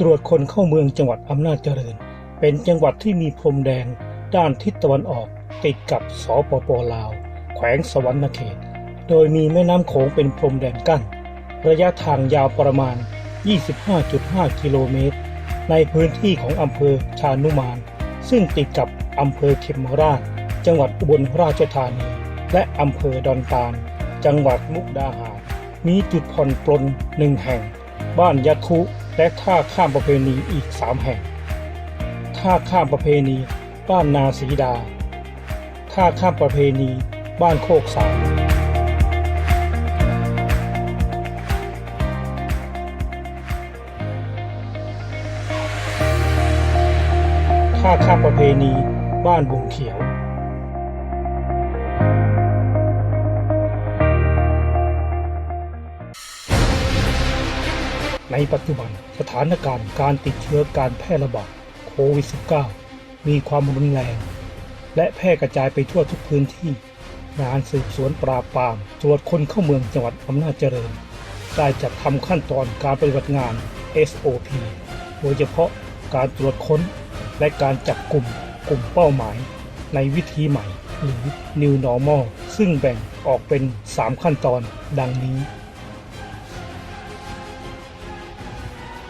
ตรวจคนเข้าเมืองจังหวัดอำนาจเจริญ เป็นจังหวัดที่มีพรมแดงด้านทิศตะวันออกติดกับสปปลาว แขวงสวรรณเขต โดยมีแม่น้ำโขงเป็นพรมแดนกั้น ระยะทางยาวประมาณ 25.5 กิโลเมตร ในพื้นที่ของอำเภอชานุมาน ซึ่งติดกับอำเภอเขมราช จังหวัดอุบลราชธานี และอำเภอดอนตาล จังหวัดมุกดาหาร มีจุดผ่อนปลนหนึ่งแห่ง บ้านยะคุ และท่าข้ามประเพณีอีกสามแห่ง ท่าข้ามประเพณีบ้านนาสีดา ท่าข้ามประเพณีบ้านโคกสาวท่าข้ามประเพณีบ้านบุงเขียว ปัจจุบันสถานการณ์การติดเชื้อการแพร่ระบาดโควิด -19 มีความรุนแรง และแพร่กระจายไปทั่วทุกพื้นที่งานสืบสวนปราบปรามตรวจคนเข้าเมืองจังหวัดอำนาจเจริญ ได้จัดทำขั้นตอนการปฏิบัติงาน SOP โดยเฉพาะการตรวจค้น และการจับกลุ่มกลุ่มเป้าหมาย ในวิธีใหม่ หรือ New Normal ซึ่งแบ่งออกเป็น 3 ขั้นตอนดังนี้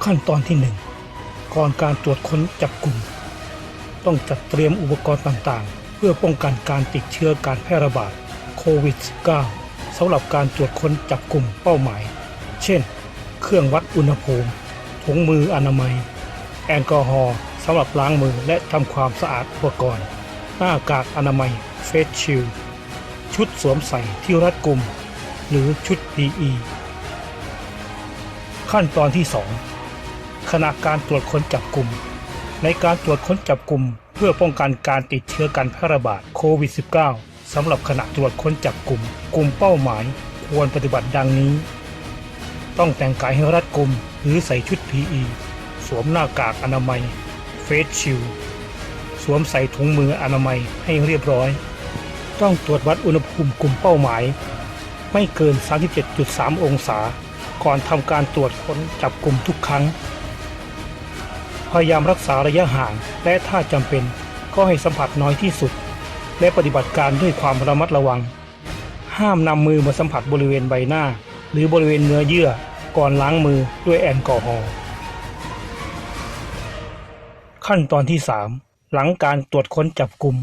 ขั้นตอนที่ 1 ก่อนการตรวจค้นจับกลุ่ม ต้องจัดเตรียมอุปกรณ์ต่างๆ เพื่อป้องกันการติดเชื้อการแพร่ระบาดโควิด -19 สำหรับการตรวจค้นจับกลุ่มเป้าหมาย เช่น เครื่องวัดอุณหภูมิถุงมืออนามัย แอลกอฮอล์สำหรับล้างมือและทำความสะอาดอุปกรณ์ หน้ากากอนามัยเฟสชิลชุดสวมใส่ที่รัดกุม หรือชุด PE ขั้นตอนที่ 2 ขณะการตรวจค้นจับกลุ่ม ในการตรวจค้นจับกลุ่ม เพื่อป้องกันการติดเชื้อการแพร่ระบาดโควิด -19 สำหรับขณะตรวจค้นจับกลุ่ม กลุ่มเป้าหมายควรปฏิบัติดังนี้ ต้องแต่งกายให้รัดกุมหรือใส่ชุด PE สวมหน้ากากอนามัยเฟสชิลสวมใส่ถุงมืออนามัยให้เรียบร้อย ต้องตรวจวัดอุณหภูมิกลุ่มเป้าหมาย ไม่เกิน 37.3 องศา ก่อนทำการตรวจค้นจับกลุ่มทุกครั้ง พยายามรักษาระยะห่าง และถ้าจำเป็นก็ให้สัมผัสน้อยที่สุด และปฏิบัติการด้วยความระมัดระวัง ห้ามนำมือมาสัมผัสบริเวณใบหน้า หรือบริเวณเนื้อเยื่อก่อนล้างมือด้วยแอลกอฮอล์ขั้นตอนที่ 3 หลังการตรวจค้นจับกลุ่ม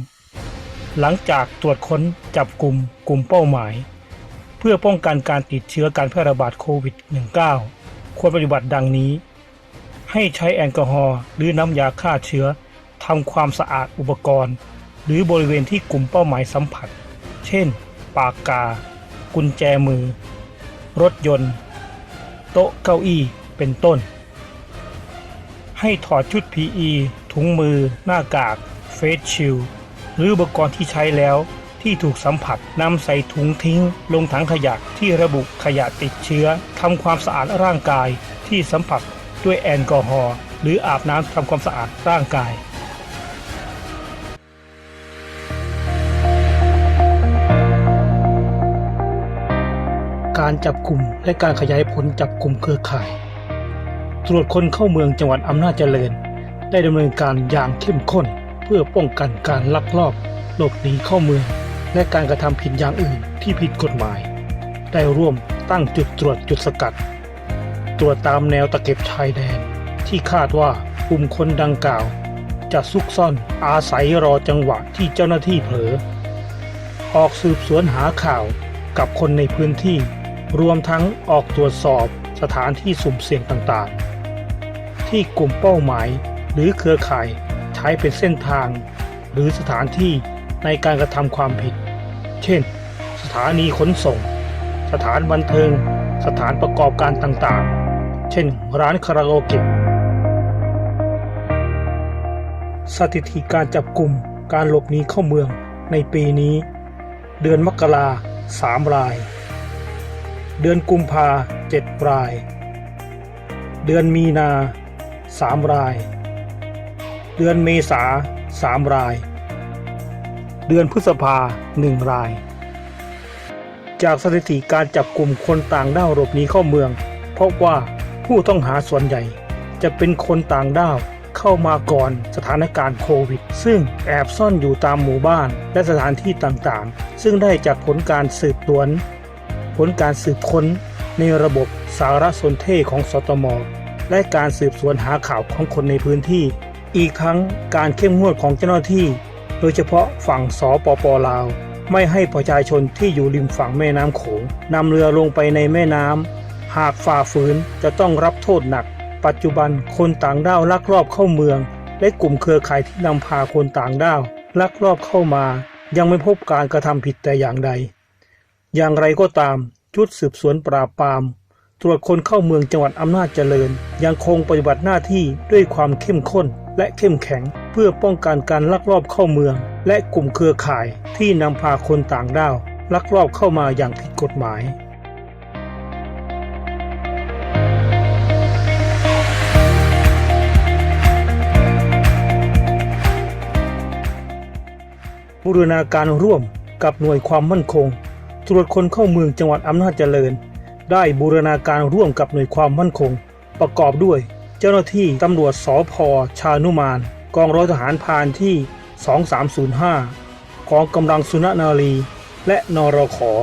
หลังจากตรวจค้นจับกลุ่มกลุ่มเป้าหมาย เพื่อป้องกันการติดเชื้อการแพร่ระบาดโควิด -19 ควรปฏิบัติดังนี้ ให้ใช้แอลกอฮอล์หรือน้ำยาฆ่าเชื้อทำความสะอาดอุปกรณ์ หรือบริเวณที่กลุ่มเป้าหมายสัมผัส เช่น ปากกา กุญแจมือ รถยนต์ โต๊ะเก้าอี้เป็นต้น ให้ถอดชุด PE ถุงมือ หน้ากาก เฟสชิลหรืออุปกรณ์ที่ใช้แล้วที่ถูกสัมผัสนำใส่ถุงทิ้ง ลงถังขยะที่ระบุขยะติดเชื้อทำความสะอาดร่างกายที่สัมผัส ด้วยแอลกอฮอล์หรืออาบน้ำทำความสะอาดร่างกายการจับกลุ่มและการขยายผลจับกลุ่มเครือข่าย ตรวจคนเข้าเมืองจังหวัดอำนาจเจริญ ได้ดำเนินการอย่างเข้มข้น เพื่อป้องกันการลักลอบ หลบหนีเข้าเมือง และการกระทำผิดอย่างอื่นที่ผิดกฎหมาย ได้ร่วมตั้งจุดตรวจจุดสกัด ตรวจตามแนวตะเข็บชายแดน ที่คาดว่ากลุ่มคนดังกล่าว จะซุกซ่อนอาศัยรอจังหวะที่เจ้าหน้าที่เผลอ ออกสืบสวนหาข่าวกับคนในพื้นที่ รวมทั้งออกตรวจสอบสถานที่สุ่มเสี่ยงต่างๆ ที่กลุ่มเป้าหมายหรือเครือข่ายใช้เป็นเส้นทาง หรือสถานที่ในการกระทำความผิด เช่น สถานีขนส่ง สถานบันเทิง สถานประกอบการต่างๆ เช่นร้านคาราโอเกะสถิติการจับกลุ่มการหลบหนีเข้าเมืองในปีนี้ เดือนมกราสามราย เดือนกุมภาเจ็ดราย เดือนมีนาสามราย เดือนเมษาสามราย เดือนพฤษภาหนึ่งราย จากสถิติการจับกลุ่มคนต่างด้าวหลบหนีเข้าเมืองพบว่า ผู้ต้องหาส่วนใหญ่ จะเป็นคนต่างด้าวเข้ามาก่อนสถานการณ์โควิด ซึ่งแอบซ่อนอยู่ตามหมู่บ้านและสถานที่ต่างๆ ซึ่งได้จากผลการสืบสวน ผลการสืบค้นในระบบสารสนเทศของสตม และการสืบสวนหาข่าวของคนในพื้นที่ อีกทั้งการเข้มงวดของเจ้าหน้าที่ โดยเฉพาะฝั่งสปปลาว ไม่ให้ประชาชนที่อยู่ริมฝั่งแม่น้ำโขงนำเรือลงไปในแม่น้ำ หากฝ่าฝืนจะต้องรับโทษหนัก ปัจจุบันคนต่างด้าวลักลอบเข้าเมือง และกลุ่มเครือข่ายที่นำพาคนต่างด้าวลักลอบเข้ามา ยังไม่พบการกระทำผิดแต่อย่างใด อย่างไรก็ตาม ชุดสืบสวนปราบปราม ตรวจคนเข้าเมืองจังหวัดอำนาจเจริญ ยังคงปฏิบัติหน้าที่ด้วยความเข้มข้นและเข้มแข็ง เพื่อป้องกันการลักลอบเข้าเมือง และกลุ่มเครือข่ายที่นำพาคนต่างด้าวลักลอบเข้ามาอย่างผิดกฎหมาย บูรณาการร่วมกับหน่วยความมั่นคง ตรวจคนเข้าเมืองจังหวัดอำนาจเจริญ ได้บูรณาการร่วมกับหน่วยความมั่นคง ประกอบด้วย เจ้าหน้าที่ตำรวจสพชานุมาน กองร้อยทหารพานที่ 2305 ของกำลังสุนนารี และนรขอ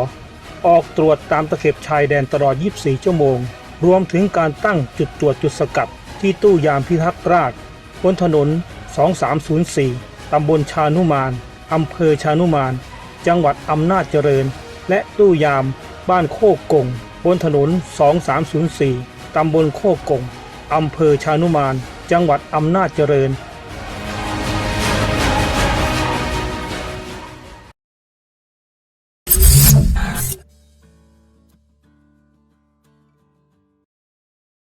ออกตรวจตามตะเข็บชายแดนตลอด 24 ชั่วโมง รวมถึงการตั้งจุดตรวจจุดสกัดที่ตู้ยามพิทักษ์ราชบนถนน 2304 ตำบลชานุมาน อำเภอชานุมาน จังหวัดอำนาจเจริญ และตู้ยาม บ้านโคกกง บนถนน 2304 ตำบลโคกกง อำเภอชานุมาน จังหวัดอำนาจเจริญ